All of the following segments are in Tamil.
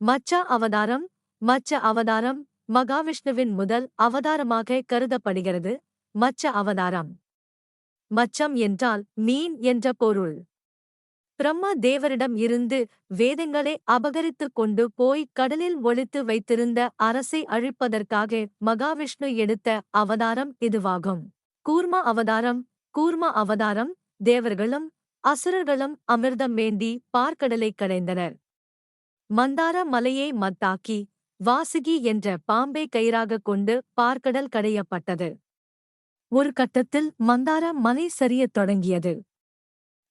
மச்ச அவதாரம் மச்ச அவதாரம் மகாவிஷ்ணுவின் முதல் அவதாரமாக கருதப்படுகிறது. மச்ச அவதாரம். மச்சம் என்றால் மீன் என்ற பொருள். பிரம்ம தேவரிடம் இருந்து வேதங்களை அபகரித்துக் கொண்டு போய் கடலில் ஒளித்து வைத்திருந்த அரசை அழிப்பதற்காக மகாவிஷ்ணு எடுத்த அவதாரம் இதுவாகும். கூர்ம அவதாரம் கூர்ம அவதாரம் தேவர்களும் அசுரர்களும் அமிர்தம் வேண்டி பார்க்கடலை கடைந்தனர் மந்தார மலையை மத்தாக்கி வாசுகி என்ற பாம்பை கயிறாகக் கொண்டு பார்க்கடல் கடையப்பட்டது ஒரு கட்டத்தில் மந்தார மலை சரியத் தொடங்கியது.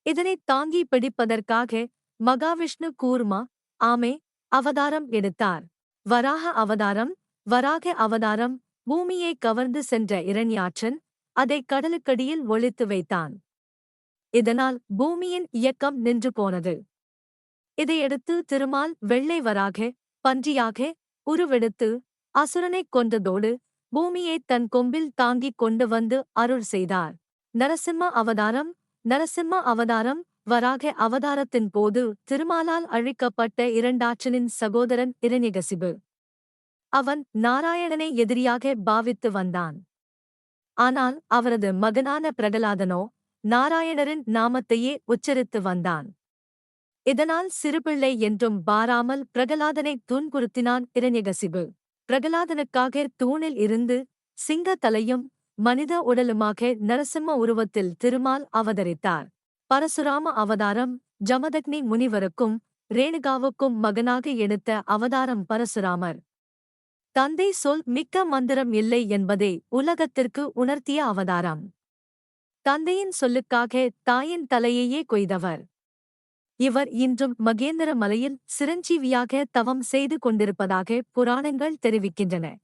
இதனைத் தாங்கி பிடிப்பதற்காக மகாவிஷ்ணு கூர்மா ஆமே அவதாரம் எடுத்தார். வராக அவதாரம் வராக அவதாரம் பூமியை கவர்ந்து சென்ற இரண்யாற்றன் அதை கடலுக்கடியில் ஒளித்து வைத்தான். இதனால் பூமியின் இயக்கம் நின்று போனது. இதையடுத்து திருமால் வெள்ளை வராக பன்றியாக உருவெடுத்து அசுரனைக் கொன்றதோடு பூமியை தன் கொம்பில் தாங்கிக் கொண்டு வந்து அருள் செய்தார். நரசிம்ம அவதாரம் நரசிம்ம அவதாரம் வராக அவதாரத்தின் போது திருமாலால் அழிக்கப்பட்ட இரண்டாற்றனின் சகோதரன் இரணிகசிபு. அவன் நாராயணனை எதிரியாக பாவித்து வந்தான். ஆனால் அவரது மகனான பிரகலாதனோ நாராயணரின் நாமத்தையே உச்சரித்து வந்தான். இதனால் சிறுபிள்ளை என்றும் பாராமல் பிரகலாதனை துன்புறுத்தினான் இரண்யகசிபு. பிரகலாதனுக்காக தூணில் இருந்து சிங்க தலையும் மனித உடலுமாக நரசிம்ம உருவத்தில் திருமால் அவதரித்தார். பரசுராம அவதாரம் ஜமதக்னி முனிவருக்கும் ரேணுகாவுக்கும் மகனாக எடுத்த அவதாரம் பரசுராமர். தந்தை சொல் மிக்க மந்திரம் இல்லை என்பதை உலகத்திற்கு உணர்த்திய அவதாரம். தந்தையின் சொல்லுக்காக தாயின் தலையையே கொய்தவர். இவர் இன்றும் மகேந்திர மலையில் சிரஞ்சீவியாக தவம் செய்து கொண்டிருப்பதாக புராணங்கள் தெரிவிக்கின்றன.